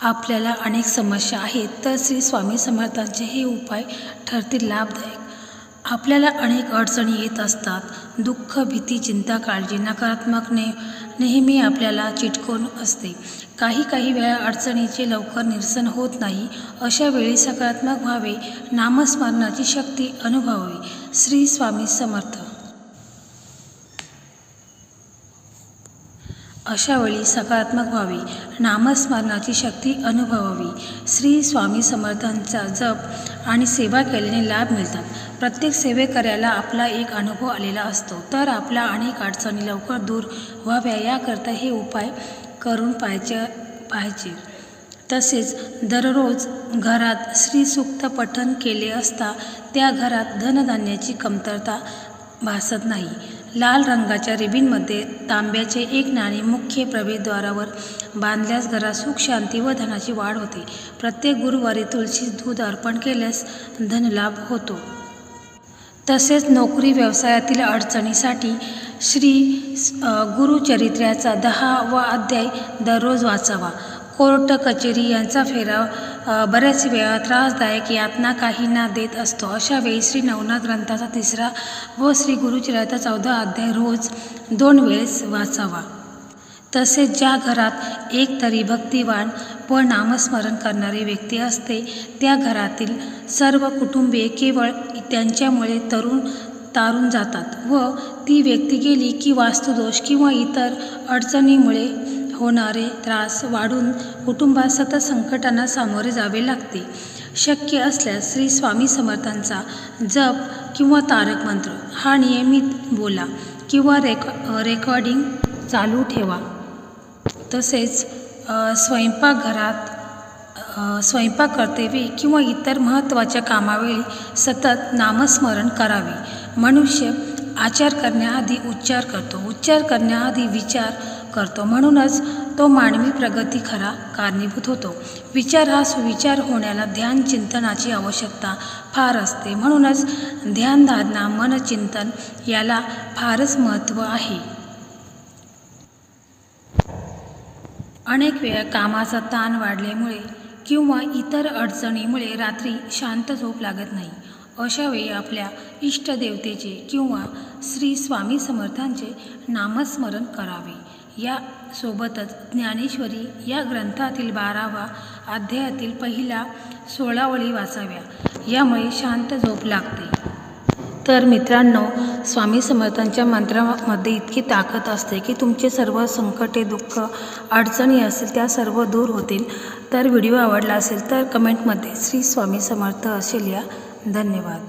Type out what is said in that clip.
आपल्याला अनेक समस्या आहेत तर श्री स्वामी समर्थांचे हे उपाय ठरतील लाभदायक. आपल्याला अनेक अडचणी येत असतात. दुःख भीती चिंता काळजी नकारात्मक ने नेहमी आपल्याला चिटकून असते. काही काही वेळा अडचणीचे लवकर निरसन होत नाही. अशा वेळी सकारात्मक व्हावे नामस्मरणाची शक्ती अनुभवावी. श्री स्वामी समर्थ. अशावेळी सकारात्मक व्हावे नामस्मरणाची शक्ती अनुभवावी. श्री स्वामी समर्थांचा जप आणि सेवा केल्याने लाभ मिळतात. प्रत्येक सेवेकऱ्याला आपला एक अनुभव आलेला असतो. तर आपल्या अनेक अडचणी लवकर दूर व्हाव्या याकरता हे उपाय करून पाहिजे पाहिजे तसेच दररोज घरात श्रीसूक्त पठण केले असता त्या घरात धनधान्याची कमतरता भासत नाही. लाल रंगाच्या रिबीनमध्ये तांब्याचे एक नाणे मुख्य प्रवेशद्वारावर बांधल्यास घरात सुख शांती व धनाची वाढ होते. प्रत्येक गुरुवारी तुळशीस दूध अर्पण केल्यास धनलाभ होतो. तसेच नोकरी व्यवसायातील अडचणीसाठी श्री गुरुचरित्र्याचा दहा दहावा अध्याय दररोज वाचावा. कोर्ट कचेरी यांचा फेराव बऱ्याच वेळा त्रासदायक यातना काहींना देत असतो. अशा वेळी श्री नवनाथ ग्रंथाचा तिसरा व श्री गुरुचरित्राचा चौदा अध्याय रोज दोन वेळेस वाचावा. तसेच ज्या घरात एक तरी भक्तिवान व नामस्मरण करणारी व्यक्ती असते त्या घरातील सर्व कुटुंबीय केवळ त्यांच्यामुळे तरुण तारून जातात व ती व्यक्ती गेली की वास्तुदोष किंवा इतर अडचणीमुळे होणारे त्रास वाढून कुटुंबात सतत संकटांना सामोरे जावे लागते. शक्य असल्यास श्री स्वामी समर्थांचा जप किंवा तारक मंत्र हा नियमित बोला किंवा रेक रेकॉर्डिंग चालू ठेवा. तसेच स्वयंपाकघरात स्वयंपाक करतेवेळी किंवा इतर महत्त्वाच्या कामावेळी सतत नामस्मरण करावे. मनुष्य आचार करण्याआधी उच्चार करतो. उच्चार करण्याआधी विचार करतो. म्हणूनच तो मानवी प्रगती खरा कारणीभूत होतो. विचार हा सुविचार होण्याला ध्यान चिंतनाची आवश्यकता फार असते. म्हणूनच ध्यानधारणा मनचिंतन याला फारच महत्त्व आहे. अनेक वेळा कामाचा ताण वाढल्यामुळे किंवा इतर अडचणीमुळे रात्री शांत झोप लागत नाही. अशावेळी आपल्या इष्टदेवतेचे किंवा श्री स्वामी समर्थांचे नामस्मरण करावे. या सोबतच ज्ञानेश्वरी या ग्रंथातील बारावा अध्यायातील पहिला सोळावळी वाचाव्या. यामुळे शांत झोप लागते. तर मित्रांनो स्वामी समर्थांच्या मंत्रामध्ये इतकी ताकद असते की तुमचे सर्व संकटे दुःख अडचणी असतील त्या सर्व दूर होतील. तर व्हिडिओ आवडला असेल तर कमेंटमध्ये श्री स्वामी समर्थ असेल या धन्यवाद.